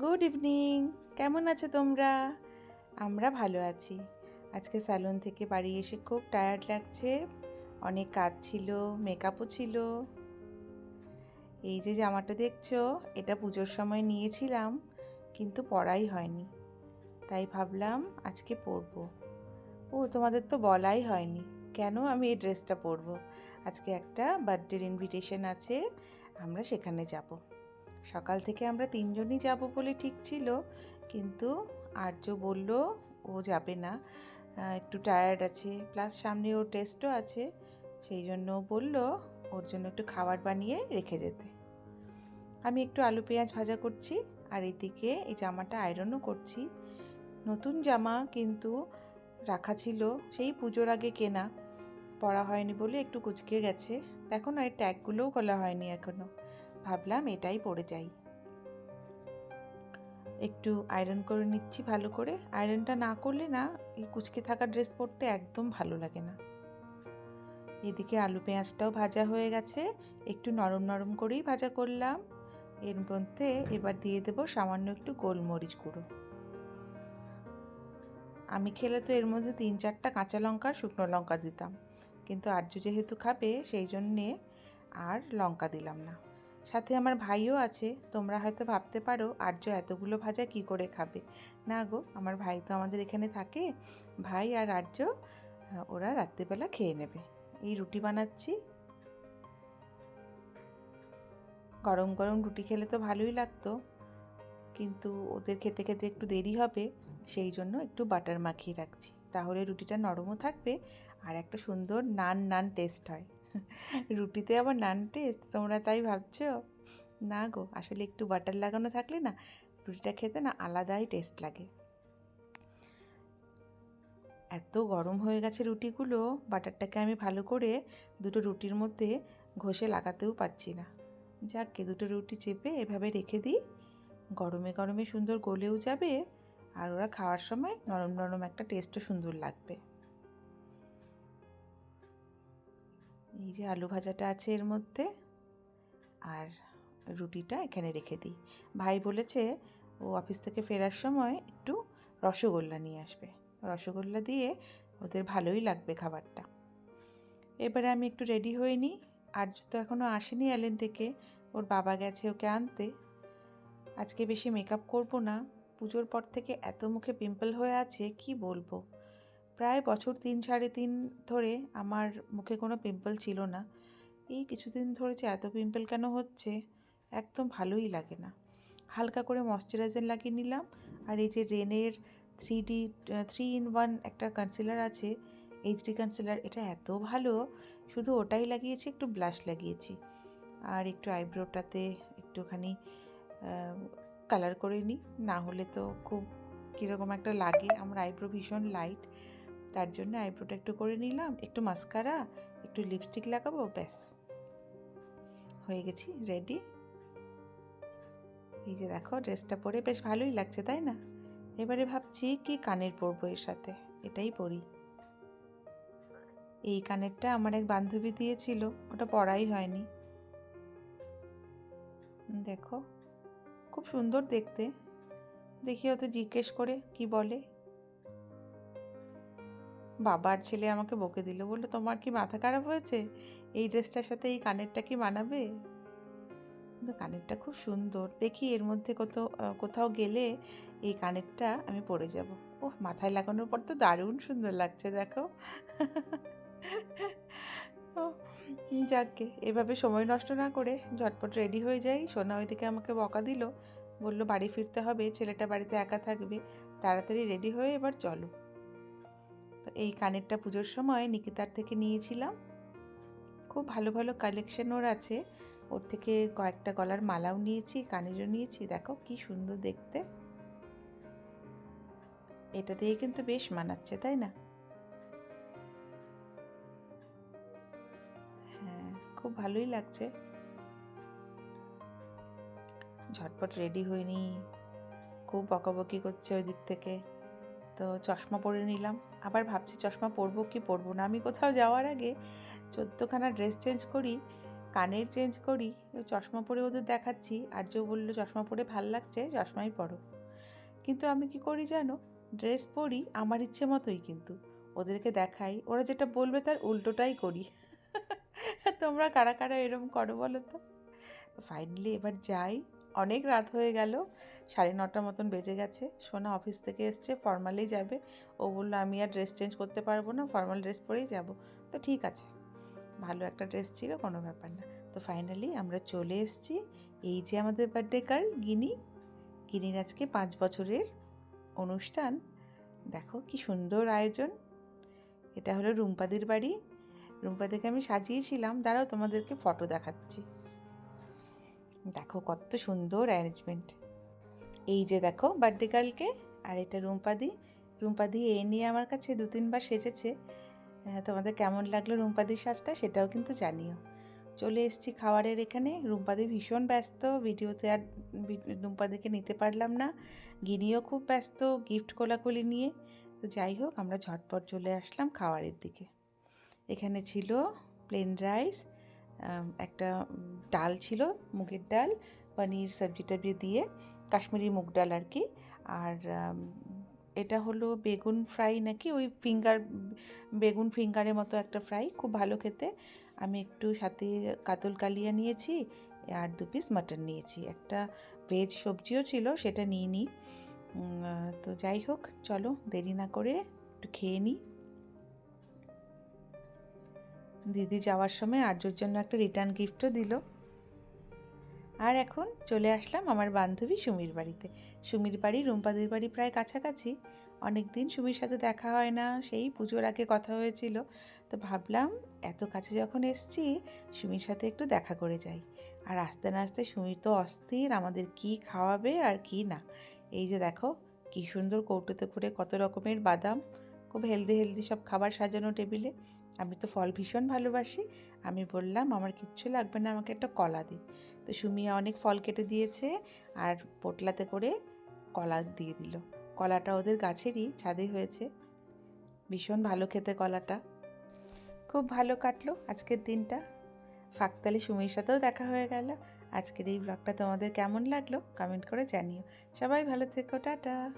Good evening কেমন আছো তোমরা? আমরা ভালো আছি। আজকে স্যালুন থেকে বাড়ি এসে খুব টায়ার্ড লাগছে। অনেক কাজ ছিল মেকআপও ছিল। এই যে জামাটা দেখছ, এটা পুজোর সময় নিয়েছিলাম, কিন্তু পরাই হয়নি। তাই ভাবলাম আজকে পরবো। ও, তোমাদের তো বলাই হয়নি। কেন আমি এই ড্রেসটা পরবো? আজকে একটা বার্থডের ইনভিটেশন আছে, আমরা সেখানে যাব। সকাল থেকে আমরা তিনজনই যাব বলে ঠিক ছিল, কিন্তু আর্য বলল, ও যাবে না। একটু টায়ার্ড আছে। প্লাস সামনে ওর টেস্টও আছে। সেই জন্য বলল, ওর জন্য একটু খাবার বানিয়ে রেখে যেতে। আমি একটু আলু পেঁয়াজ ভাজা করছি, আর এদিকে এই জামাটা আয়রনও করছি। নতুন জামা কিন্তু রাখা ছিল, সেই পুজোর আগে কেনা। পরা হয়নি বলে একটু কুচকে গেছে। দেখো না এর ট্যাগগুলোও খোলা হয়নি এখনও। ভাবলাম এটাই পরে যাই। একটু আয়রন করে নিচ্ছি ভালো করে। আয়রনটা না করলে না, এই কুচকে থাকা ড্রেস পরতে একদম ভালো লাগে না। এদিকে আলু পেঁয়াজটাও ভাজা হয়ে গেছে। একটু নরম নরম করেই ভাজা করলাম। এর মধ্যে এবার দিয়ে দেবো সামান্য একটু গোলমরিচ গুঁড়ো। আমি খেলে তো এর মধ্যে তিন চারটা কাঁচা লঙ্কা শুকনো লঙ্কা দিতাম। কিন্তু আর্য যেহেতু খাবে, সেই জন্যে আর লঙ্কা দিলাম না। সাথে আমার ভাইও আছে। তোমরা হয়তো ভাবতে পারো, আর্য এতগুলো ভাজা কি করে খাবে? না গো, আমার ভাই তো আমাদের এখানে থাকে। ভাই আর আর্য ওরা রাত্রিবেলা খেয়ে নেবে। এই রুটি বানাচ্ছি। গরম গরম রুটি খেলে তো ভালোই লাগতো। কিন্তু ওদের খেতে খেতে একটু দেরি হবে, সেই জন্য একটু বাটার মাখিয়ে রাখছি। তাহলে রুটিটা নরমও থাকবে আর একটা সুন্দর নান নান টেস্ট হয়। রুটিতে আবার নান টেস্ট? তোমরা তাই ভাবছ? না গো, আসলে একটু বাটার লাগানো থাকলে না, রুটিটা খেতে না আলাদাই টেস্ট লাগে। এত গরম হয়ে গেছে রুটিগুলো, বাটারটাকে আমি ভালো করে দুটো রুটির মধ্যে ঘষে লাগাতেও পাচ্ছি না। যাককে দুটো রুটি চেপে এভাবে রেখে দিই। গরমে গরমে সুন্দর গলেও যাবে, আর ওরা খাওয়ার সময় নরম নরম একটা টেস্টও সুন্দর লাগবে। এই যে আলু ভাজাটা আছে এর মধ্যে আর রুটিটা এখানে রেখে দিই। ভাই বলেছে ও অফিস থেকে ফেরার সময় একটু রসগোল্লা নিয়ে আসবে। রসগোল্লা দিয়ে ওদের ভালোই লাগবে খাবারটা। এবারে আমি একটু রেডি হয়ে নিই। আজ তো এখনও আসেনি অ্যালেন থেকে। ওর বাবা গেছে ওকে আনতে। আজকে বেশি মেকআপ করব না। পুজোর পর থেকে এত মুখে পিম্পল হয়ে আছে, কি বলব? প্রায় বছর তিন সাড়ে তিন ধরে আমার মুখে কোনো পিম্পল ছিল না। এই কিছুদিন ধরে যে এত পিম্পল কেন হচ্ছে, একদম ভালোই লাগে না। হালকা করে ময়শ্চারাইজার লাগিয়ে নিলাম আর এই যে রেনের three D three in one একটা কনসিলার আছে এইচডি কনসিলার এটা এত ভালো, শুধু ওটাই লাগিয়েছি, একটু ব্লাশ লাগিয়েছি। আর একটু আইব্রোটাতে একটুখানি কালার করে নিই, না হলে তো খুব কীরকম একটা লাগে। আমার আইব্রো ভীষণ লাইট তার জন্য আইব্রোটা একটু করে নিলাম, একটু মাস্কারা একটু লিপস্টিক লাগাবো, ব্যাস। হয়ে গেছি রেডি এই যে দেখো ড্রেসটা পরে বেশ ভালোই লাগছে, তাই না? এবারে ভাবছি কি কানের পরবো এর সাথে, এটাই পরি। এই কানেরটা আমার এক বান্ধবী দিয়েছিল, ওটা পরাই হয়নি। দেখো, খুব সুন্দর দেখতে। দেখি ওতে জিজ্ঞেস করে কি বলে। বাবার ছেলে আমাকে বকে দিল। বলল তোমার কি মাথা খারাপ হয়েছে? এই ড্রেসটার সাথে এই কানেরটা কি মানাবে? কিন্তু কানেরটা খুব সুন্দর। দেখি এর মধ্যে কোথাও কোথাও গেলে এই কানেরটা আমি পরে যাব। ও মাথায় লাগানোর পর তো দারুণ সুন্দর লাগছে দেখো। ও, যাকগে এভাবে সময় নষ্ট না করে ঝটপট রেডি হয়ে যাই। সোনা ওইদিকে আমাকে বকা দিল। বলল বাড়ি ফিরতে হবে ছেলেটা বাড়িতে একা থাকবে। তাড়াতাড়ি রেডি হয়ে এবার চলো। তো এই কানেরটা পুজোর সময় নিকিতার থেকে নিয়েছিলাম। খুব ভালো ভালো কালেকশন ওর আছে। ওর থেকে কয়েকটা গলার মালাও নিয়েছি, কানেরও নিয়েছি। দেখো কি সুন্দর দেখতে। এটা দিয়ে কিন্তু বেশ মানাচ্ছে, তাই না? হ্যাঁ খুব ভালোই লাগছে। ঝটপট রেডি হয়ে নি খুব বকাবকি করছে ওই দিক থেকে। তো চশমা পরে নিলাম। আবার ভাবছি চশমা পরবো কি পরবো না? আমি কোথাও যাওয়ার আগে চোদ্দোখানা ড্রেস চেঞ্জ করি, কানের চেঞ্জ করি, চশমা পরে ওদের দেখাচ্ছি। আর্য বলল চশমা পরে ভালো লাগছে, চশমাই পরো। কিন্তু আমি কি করি জানো? ড্রেস পরি আমার ইচ্ছে মতোই কিন্তু। ওদেরকে দেখাই। ওরা যেটা বলবে তার উল্টোটাই করি। তোমরা কারা কারা এরম করো বলো তো? ফাইনালি এবার যাই। অনেক রাত হয়ে গেল, সাড়ে নটার মতন বেজে গেছে। সোনা অফিস থেকে এসছে, ফর্মালেই যাবে। ও বলল, আমি আর ড্রেস চেঞ্জ করতে পারব না, ফর্মাল ড্রেস পরেই যাব। তো ঠিক আছে। ভালো একটা ড্রেস ছিল, কোনো ব্যাপার না। তো ফাইনালি আমরা চলে এসেছি, এই যে আমাদের বার্থডে গার্ল গিনি। গিনির আজকে পাঁচ বছরের অনুষ্ঠান। দেখো কি সুন্দর আয়োজন। এটা হলো রুম্পাদির বাড়ি। রুম্পাদিকে আমি সাজিয়েছিলাম। দাঁড়াও তোমাদেরকে ফটো দেখাচ্ছি। দেখো কত সুন্দর অ্যারেঞ্জমেন্ট এই যে দেখো বার্থডে গার্লকে আর এটা রুম্পাদি। রুম্পাদি এ নিয়ে আমার কাছে দু তিনবার সেজেছে। তোমাদের কেমন লাগল রুম্পাদির সাজটা সেটাও কিন্তু জানিও। চলে এসেছি খাবারের এখানে। রুম্পাদি ভীষণ ব্যস্ত, ভিডিওতে আর রুম্পাদিকে নিতে পারলাম না। গিনিও খুব ব্যস্ত গিফট কোলাকুলি নিয়ে। তো যাই হোক, আমরা ঝটপট চলে আসলাম খাবারের দিকে। এখানে ছিল প্লেন রাইস একটা ডাল ছিল, মুগের ডাল, পনির সবজি টবজি দিয়ে, কাশ্মীরি মুগ ডাল আর কি। আর এটা হলো বেগুন ফ্রাই নাকি? ওই ফিঙ্গার, বেগুন ফিঙ্গারের মতো একটা ফ্রাই, খুব ভালো খেতে। আমি একটু সাথে কাতল কালিয়া নিয়েছি, আর দু পিস মাটন নিয়েছি। একটা ভেজ সবজিও ছিল, সেটা নিয়ে নিই তো যাই হোক, চলো দেরি না করে একটু খেয়ে নিই। দিদি যাওয়ার সময় আর্যর জন্য একটা রিটার্ন গিফটও দিল। আর এখন চলে আসলাম আমার বান্ধবী সুমির বাড়িতে। সুমির বাড়ি, রুম্পাদির বাড়ি প্রায় কাছাকাছি। অনেক দিন সুমির সাথে দেখা হয় না, সেই পুজোর আগে কথা হয়েছিল। তো ভাবলাম, এত কাছে যখন এসছি, সুমির সাথে একটু দেখা করে যাই। আর আস্তে আস্তে সুমির তো অস্থির, আমাদের কি খাওয়াবে আর কি না। এই যে দেখো, কি সুন্দর কৌটোতে করে কত রকমের বাদাম, খুব হেলদি হেলদি সব খাবার সাজানো টেবিলে। আমি তো ফল ভীষণ ভালোবাসি। আমি বললাম, আমার কিচ্ছু লাগবে না, আমাকে একটা কলা দিই তো সুমিয়া অনেক ফল কেটে দিয়েছে আর পোটলাতে করে কলা দিয়ে দিল। কলাটা ওদের গাছেরই ছাদে হয়েছে। ভীষণ ভালো খেতে কলাটা। খুব ভালো কাটলো আজকের দিনটা। ফাঁকতালে সুমির সাথেও দেখা হয়ে গেল। আজকের এই ব্লগটা তোমাদের কেমন লাগল? কমেন্ট করে জানিও। সবাই ভালো থেকো, টাটা।